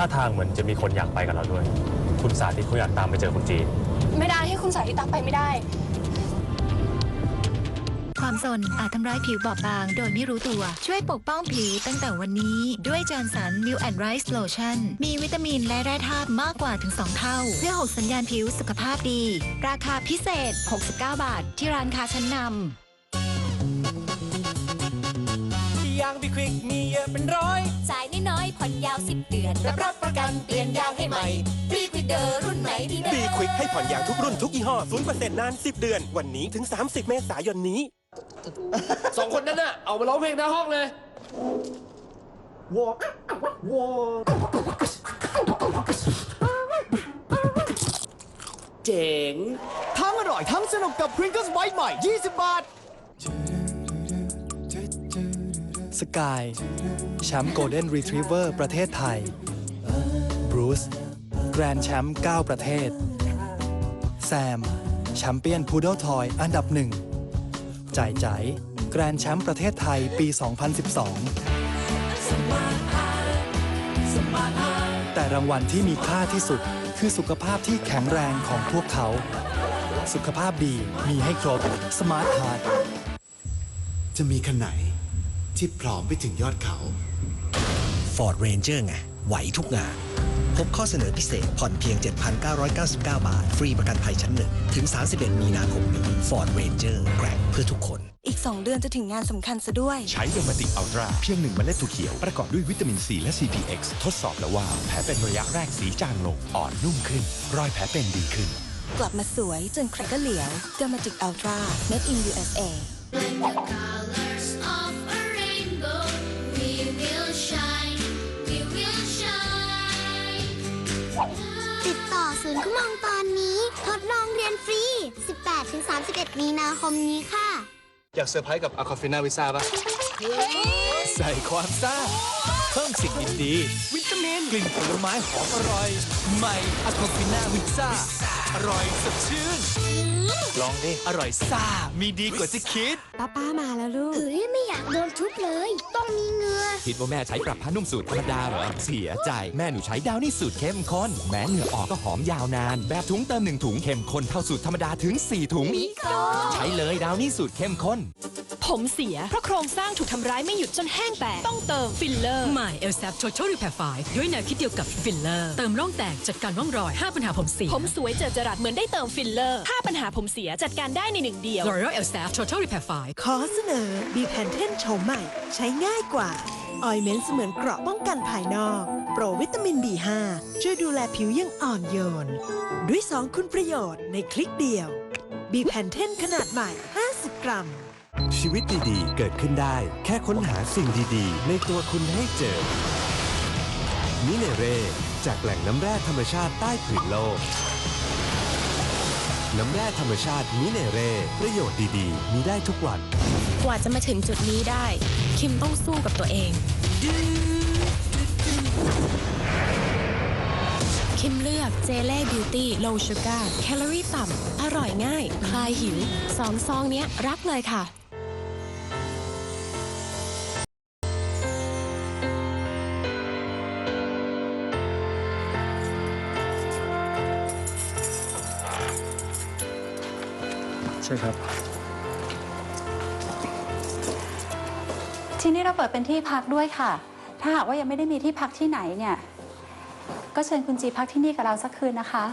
ท่าทางเหมือนจะมีคนอยากไปกับเราด้วย คุณสาธิตเขาอยากตามไปเจอคุณจีน ไม่ได้ให้คุณสาธิตตามไปไม่ได้ ความสนอาจทำร้ายผิวบอบบาง โดยไม่รู้ตัว ช่วยปกป้องผิวตั้งแต่วันนี้ ด้วยจอร์นสันมิวแอนด์ไรซ์โลชั่นมีวิตามินและแร่ธาตุมากกว่าถึง 2 เท่า เพื่อหกสัญญาณผิวสุขภาพดี ราคาพิเศษ 69 บาท ที่ร้านค้าชั้นนำางบีควิกมีเยอะเป็นร้อย จ่ายน้อยๆผ่อนยาว10เดือน รับรับประกันเปลี่ยนยางให้ใหม่รีบไปเดอรุ่นไหนดีเด้บีควิกให้ผ่อนยางทุกรุ่นทุกยี่ห้อ0%นาน 10 เดือน วันนี้ถึง 30 เมษายนนี้ สองคนนั้นน่ะ เอามาร้องเพลงหน้าห้องเลยเจ๋ง ทั้งอร่อยทั้งสนุกกับ Pringles White ใหม่ 20 บาท สกายแชมป์โกลเด้นรีทรีเวอร์ประเทศไทยบรูซแกรนด์แชมป์9ประเทศ แซมแชมเปี้ยนพูด l ลทอยอันดับหนึ่งจ่ายใจแกรนด์แชมป์ประเทศไทยปี 2012 แต่รางวัลที่มีค่าที่สุดคือสุขภาพที่แข็งแรงของพวกเขา สุขภาพดีมีให้ครบ Smart Heart จะมีคันไหน ที่พร้อมไปถึงยอดเขา Ford Ranger ไงไหวทุกงาน พบข้อเสนอพิเศษผ่อนเพียง 7,999 บาท ฟรีประกันภัยชั้นหนึ่งถึง 31 มีนาคมนี้ Ford Ranger แกร่งเพื่อทุกคน อีก 2 เดือนจะถึงงานสำคัญซะด้วย ใช้เดอร์มาติกอัลตราเพียงหนึ่งเมล็ดถั่วเขียว ประกอบด้วยวิตามินซีและ CPX ทดสอบแล้วว่า แผลเป็นระยะแรกสีจางลง อ่อนนุ่มขึ้น รอยแผลเป็นดีขึ้น กลับมาสวยจนใครก็เหลียว Dermatic Ultra Made in USA ติดต่อศูนย์คุมองตอนนี้ ทดลองเรียนฟรี 18-31 มีนาคมนี้ค่ะ อยากเซอร์ไพรส์กับอะคาฟิน่าวิซ่าปะใส่ความซ่า เพิ่มสิ่งดีๆวิตามินกลิ่นผลไม้หอมอร่อย ใหม่อะคาฟิน่าวิซ่าอร่อยสดชื่น ลองดิ อร่อยซ่า มีดีกว่าที่คิด ป้าป้ามาแล้วลูกเฮ้ยไม่อยากโดนทุบเลย ต้องมีเหงือคิดว่าแม่ใช้ปรับผ้านุ่มสูตรธรรมดาเหรอ เสียใจ แม่หนูใช้ดาวนี่สูตรเข้มข้น แม้เหงื่อออกก็หอมยาวนาน แบบถุงเติมหนึ่งถุงเข้มข้นเท่าสูตรธรรมดาถึง 4 ถุง ใช้เลยดาวนี่สูตรเข้มข้น ผมเสีย เพราะโครงสร้างถูกทำร้ายไม่หยุดจนแห้งแตก ต้องเติมฟิลเลอร์ ใหม่ e l s a p Total Repair 5ด้วยแนวคิดเดียวกับฟิลเลอร์ เติมร่องแตกจัดการร่องรอย 5 ปัญหาผมเสีย ผมสวยเจอจรัสเหมือนได้เติมฟิลเลอร์ถ้าปัญหาผมเสียจัดการได้ในหนึ่งเดียว L'Oreal e l s a p Total Repair 5ขอเสนอบีแพนเทนโฉมใหม่ ใช้ง่ายกว่าออยเมนต์เสมือนเกราะป้องกันภายนอก โปรวิตามิน B5 ช่วยดูแลผิวอยังอ่อนโยน ด้วย 2 คุณประโยชน์ในคลิกเดียวบีแพนเทนขนาดใหม่ 50 กรัม ชีวิตดีๆ เกิดขึ้นได้ แค่ค้นหาสิ่งดีๆ ในตัวคุณให้เจอ มิเนเร่จากแหล่งน้ำแร่ธรรมชาติใต้ผืนโลก น้ำแร่ธรรมชาติมิเนเร่ประโยชน์ดีๆ มีได้ทุกวัน กว่าจะมาถึงจุดนี้ได้ คิมต้องสู้กับตัวเอง คิมเลือกเจเล่บิวตี้โลชูการ์แคลอรี่ต่ำ อร่อยง่าย คลายหิวสองซองเนี้ยรักเลยค่ะ ช่ครับ ที่นี่เราเปิดเป็นที่พักด้วยค่ะ ถ้าหากว่ายังไม่ได้มีที่พักที่ไหนเนี่ย ก็เชิญคุณจีพักที่นี่กับเราสักคืนนะคะ